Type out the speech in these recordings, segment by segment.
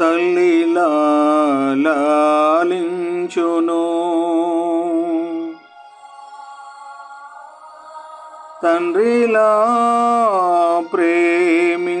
తల్లిలా లాలించును తండ్రిలా ప్రేమించును.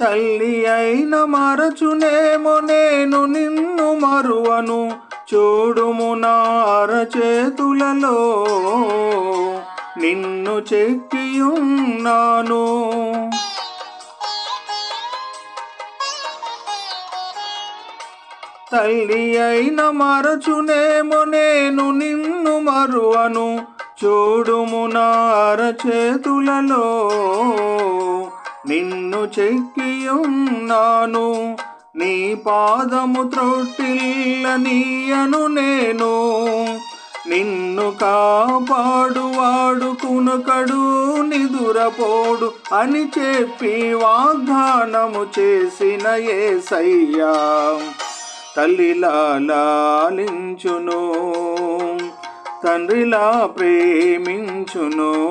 తల్లి అయిన మరచునేమో నేను నిన్ను మరువను. చూడుము నా అరచేతులలో నిన్ను చెక్కియున్నాను. తల్లి అయిన మరచునేమో నేను నిన్ను మరువను. చూడుము నా అరచేతులలో నిన్ను చెక్కియున్నాను. నీ పాదము త్రొట్టిల్లనీయను నేను. నిన్ను కాపాడువాడు కునుకడు నిదురపోడు అని చెప్పి వాగ్దానము చేసిన ఏసయ్యా. తల్లిలా లాలించును తండ్రిలా ప్రేమించును.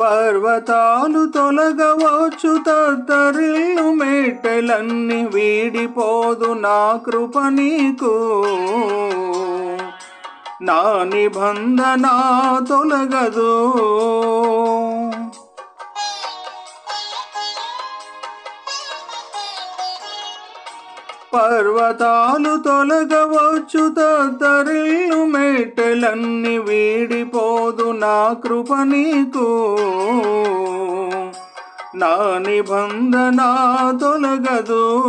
పర్వతాలు తొలగవచ్చు తత్తరిల్లు మేటలన్నీ వీడిపోదు నా కృప నీకు. నా నిబంధన తొలగదు. పర్వతాలు తొలగవచ్చు తత్తరిల్లు మేటలన్నీ వీడిపోదు నా కృప నీకు. నా నిబంధన తొలగదు.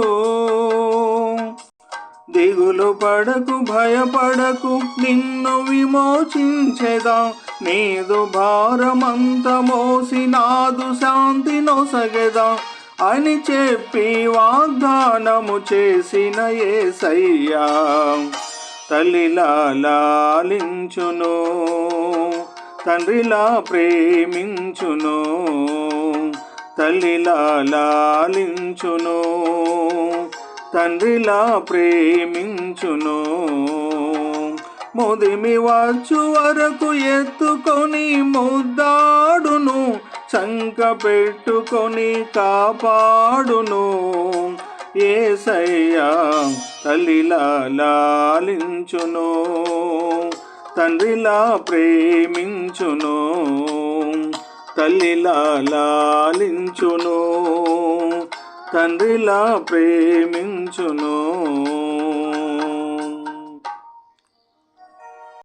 దిగులు పడకు భయపడకు నిన్ను విమోచించెదా? నీదు భారమంత మోసి నాదు శాంతి నొసగెదా? అని చెప్పి వాగ్దానము చేసిన ఏసయ్యా. తల్లిలా లాలించును తండ్రిలా ప్రేమించును తల్లిలా లాలించును తండ్రిలా ప్రేమించును. ముదిమి వచ్చు వరకు ఎత్తుకొని ముద్దాడును చంక పెట్టుకొని కాపాడును. ఏసయ్యా తల్లిలా లాలించును తండ్రిలా ప్రేమించును. తల్లిలా లాలించును తండ్రిలా ప్రేమించును.